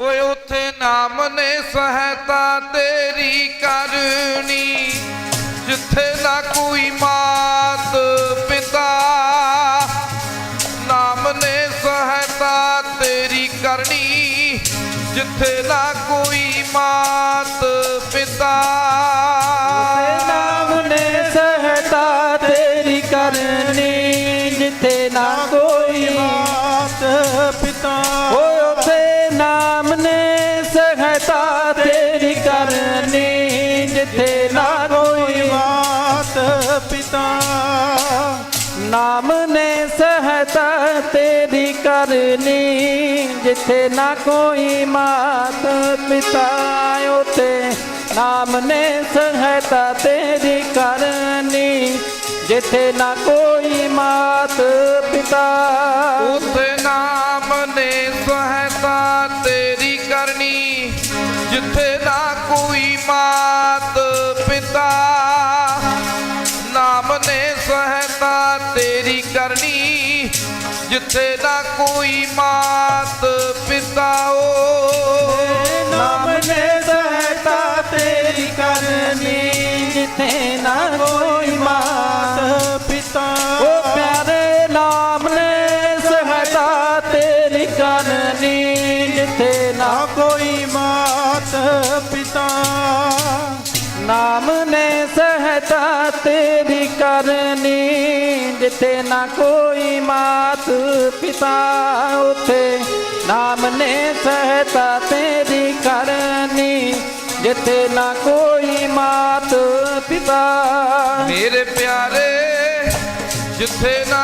ਓਏ ਉੱਥੇ ਨਾਮ ਨੇ ਸਹਾਇਤਾ ਤੇਰੀ ਕਰਨੀ ਜਿੱਥੇ ਨਾ ਕੋਈ ਮਾਤ ਪਿਤਾ। ਨਾਮ ਨੇ ਸਹਾਇਤਾ ਤੇਰੀ ਕਰਨੀ ਜਿੱਥੇ ਨਾ ਕੋਈ ਮਾਤ ਪਿਤਾ। ਨਾਮ ਨੇ ਸਹਤਾ ਤੇਰੀ ਕਰਨੀ ਜਿੱਥੇ ਨਾ ਕੋਈ ਮਾਤ ਪਿਤਾ। ਕਰਨੀ ਜਿੱਥੇ ਨਾ ਕੋਈ ਮਾਤ ਪਿਤਾ। ਨਾਮ ਨੇ ਸਹਤਾ ਤੇਰੀ ਕਰਨੀ, ਜਿੱਥੇ ਨਾ ਕੋਈ ਮਾਤ ਪਿਤਾ। ਉਥੇ ਨਾਮ ਨੇ ਸਹਤਾ ਤੇਰੀ ਕਰਨੀ, ਜਿੱਥੇ ਨਾ ਕੋਈ ਮਾਤ ਪਿਤਾ। ਉੱਥੇ ਨਾਮ ਨੇ ਸਹਾਇਤਾ ਤੇਰੀ ਕਰਨੀ, ਜਿੱਥੇ ਨਾ ਕੋਈ ਮਾਤ ਪਿਤਾ ਨਾਮ ਨੇ ਸਹਾਇਤਾ ਤੇਰੀ ਕਰਨੀ ਜਿੱਥੇ ਨਾ ਕੋਈ ਮਾਤ ਪਿਤਾ ਓ। ਨਾਮ ਨੇ ਸਹਤਾ ਤੇਰੀ ਕਰਨੀ ਜਿੱਥੇ ਨਾ ਕੋਈ ਮਾਤ ਪਿਤਾ। ਓ ਪਿਆਰੇ ਨਾਮ ਨੇ ਸਹਤਾ ਤੇਰੀ ਕਰਨੀ ਜਿੱਥੇ ਨਾ ਕੋਈ ਮਾਤ ਪਿਤਾ। ਨਾਮ ਨੇ ਸਹਤਾ ਤੇਰੀ ਕਰਨੀ, ਜਿੱਥੇ ਨਾ ਕੋਈ ਮਾਤ ਪਿਤਾ ਉਥੇ। ਨਾਮ ਨੇ ਸਹਤਾ ਤੇਰੀ ਕਰਨੀ, ਜਿੱਥੇ ਨਾ ਕੋਈ ਮਾਤ ਪਿਤਾ। ਮੇਰੇ ਪਿਆਰੇ, ਜਿੱਥੇ ਨਾ